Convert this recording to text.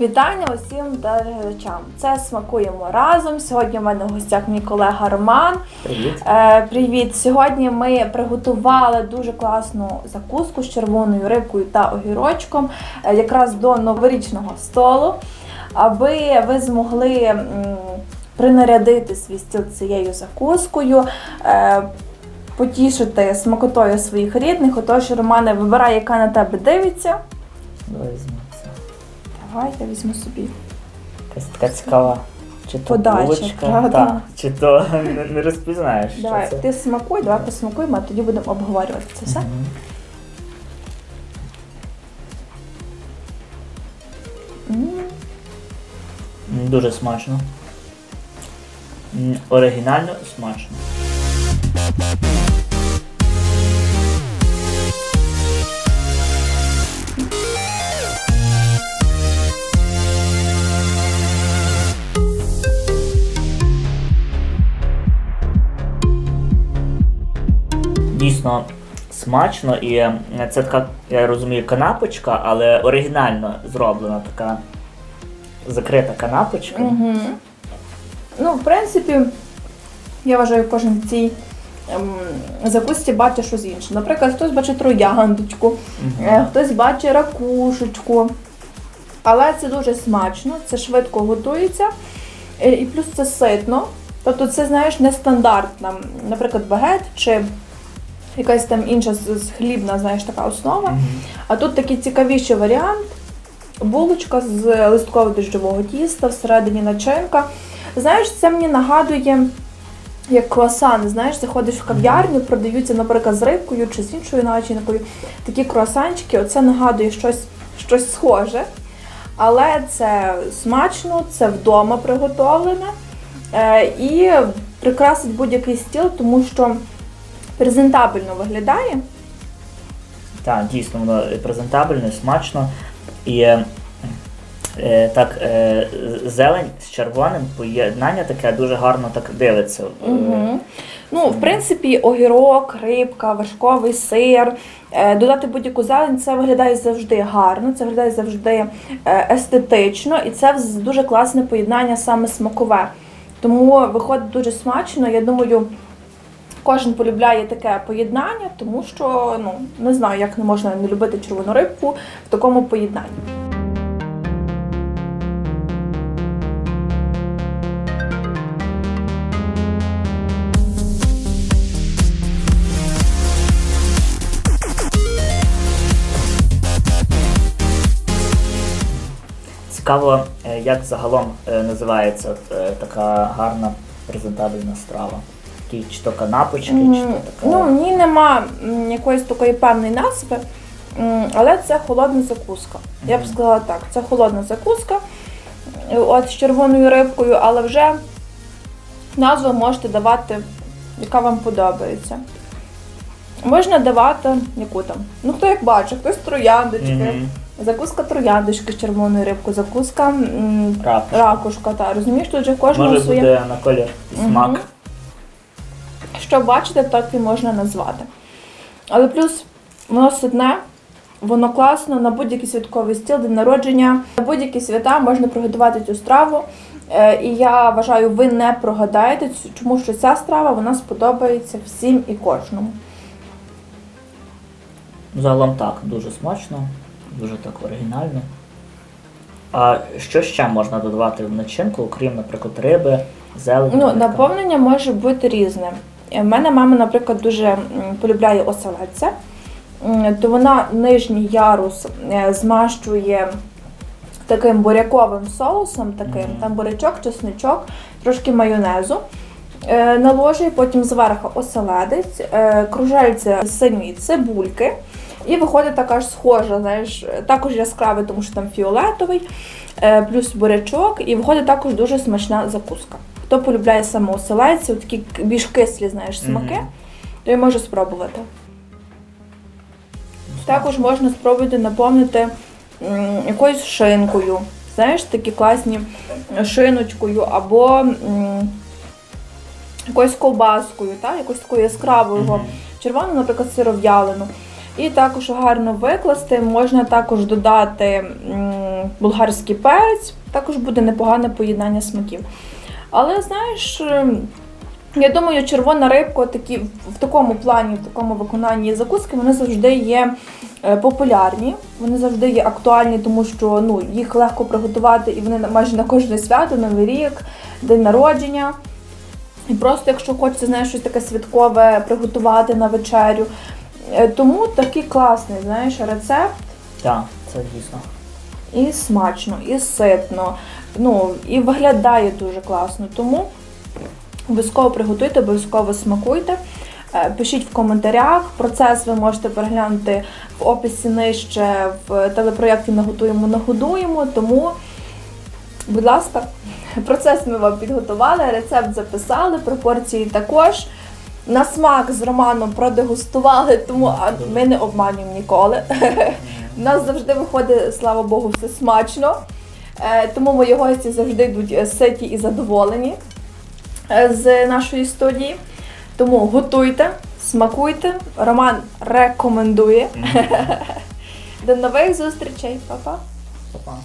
Вітання усім телеглядачам. Це смакуємо разом. Сьогодні в мене в гостях мій колега Роман. Привіт. Е, привіт! Сьогодні ми приготували дуже класну закуску з червоною рибкою та огірочком, е, якраз до новорічного столу, аби ви змогли м, принарядити свій стіл цією закускою. е, Потішити смакотою своїх рідних. Отож, Романе, вибирай, яка на тебе дивиться. Давай візьмемо. Давай, я візьму собі. Якась така цікава. Чи то Подача, булочка, правда? та, чи то не, не розпізнаєш. що Давай, це. ти смакуй, давай посмакуємо, а тоді будемо обговорювати це все. Мгм. М. М, Дуже смачно. М, Оригінально смачно. Дійсно смачно і е, це така, я розумію, канапочка, але оригінально зроблена така закрита канапочка. Угу. Ну, в принципі, я вважаю, кожен в цій ем, закусці бачить щось інше. Наприклад, хтось бачить трояндочку, е, хтось бачить ракушечку. Але це дуже смачно, це швидко готується. е, І плюс це ситно. Тобто це, знаєш, нестандартна, наприклад, багет чи якась там інша з- хлібна, знаєш, така основа. А тут такий цікавіший варіант. Булочка з листкового дощового тіста, всередині начинка. Знаєш, це мені нагадує як круасан. Знаєш, заходиш в кав'ярню, продаються, наприклад, з рибкою чи з іншою начинкою. Такі круасанчики, оце нагадує щось, щось схоже. Але це смачно, це вдома приготовлене. Е, і прикрасить будь-який стіл, тому що презентабельно виглядає. Так, дійсно, воно презентабельне, смачно. І е, е, так, е, зелень з червоним поєднання таке дуже гарно так дивиться. Угу. Ну, в принципі, огірок, рибка, вершковий сир. е, Додати будь-яку зелень, це виглядає завжди гарно, це виглядає завжди естетично, і це дуже класне поєднання саме смакове. Тому виходить дуже смачно. Я думаю, кожен полюбляє таке поєднання, тому що ну не знаю, як не можна не любити червону рибку в такому поєднанні. Цікаво, е, як загалом е, називається е, така гарна презентабельна страва. Такі чи то канапочки, чи то така. Ну, в ній нема м, якоїсь такої певної назви, м, але це холодна закуска. Я б сказала так, це холодна закуска е, от з червоною рибкою, але вже назву можете давати, яка вам подобається. Можна давати яку там. Ну, хто як бачить, хтось трояндочки, Мгм. закуска трояндочки з червоною рибкою, закуска м, Ракушка. ракушка. Та, розумієш, тут же кожного Може своє. бути на колір і смак. Що бачите, так і можна назвати. Але плюс воно ситне, воно класно на будь-який святковий стіл, день народження, на будь-які свята можна приготувати цю страву. Е, І я вважаю, ви не прогадаєте, тому що ця страва вона сподобається всім і кожному. Загалом так, дуже смачно, дуже так оригінально. А що ще можна додавати в начинку, окрім, наприклад, риби, зелені? Ну, наповнення може бути різне. У мене мама, наприклад, дуже полюбляє оселедця, то вона нижній ярус е, змащує таким буряковим соусом, таким, там бурячок, чесничок, трошки майонезу. е, Наложує потім зверху оселедець, е, кружельця синьої цибульки. І виходить така ж схожа, знаєш, також яскравий, тому що там фіолетовий, е, плюс бурячок, і виходить також дуже смачна закуска. Хто полюбляє саме оселедці, такі більш кислі, знаєш, смаки, Мгм. то й може спробувати. Також можна спробувати наповнити м, якоюсь шинкою. Знаєш, такі класні шиночкою або м, якоюсь ковбаскою, та, якоюсь такою яскравою, Мгм. червону, наприклад, сиров'ялену. І також гарно викласти. Можна також додати м, болгарський перець, також буде непогане поєднання смаків. Але знаєш, ем, я думаю, червона рибка такі, в такому плані, в такому виконанні закуски, вони завжди є е, популярні, вони завжди є актуальні, тому що ну, їх легко приготувати і вони майже на кожне свято, Новий рік, день народження. І просто, якщо хочеться знаєш, щось таке святкове приготувати на вечерю. Е, Тому такий класний знаєш, рецепт. Так, це дійсно. І смачно, і ситно, ну і виглядає дуже класно. Тому обов'язково приготуйте, обов'язково смакуйте. Е, Пишіть в коментарях. Процес ви можете переглянути в описі нижче в телепроєкті Наготуємо, нагодуємо. Тому, будь ласка, процес ми вам підготували, рецепт записали, пропорції також. На смак з Романом продегустували, тому ми не обманюємо ніколи. У нас завжди виходить, слава Богу, все смачно. Е, Тому мої гості завжди йдуть е, ситі і задоволені е, з нашої студії. Тому готуйте, смакуйте. Роман рекомендує. До нових зустрічей, Па-па! Па-па.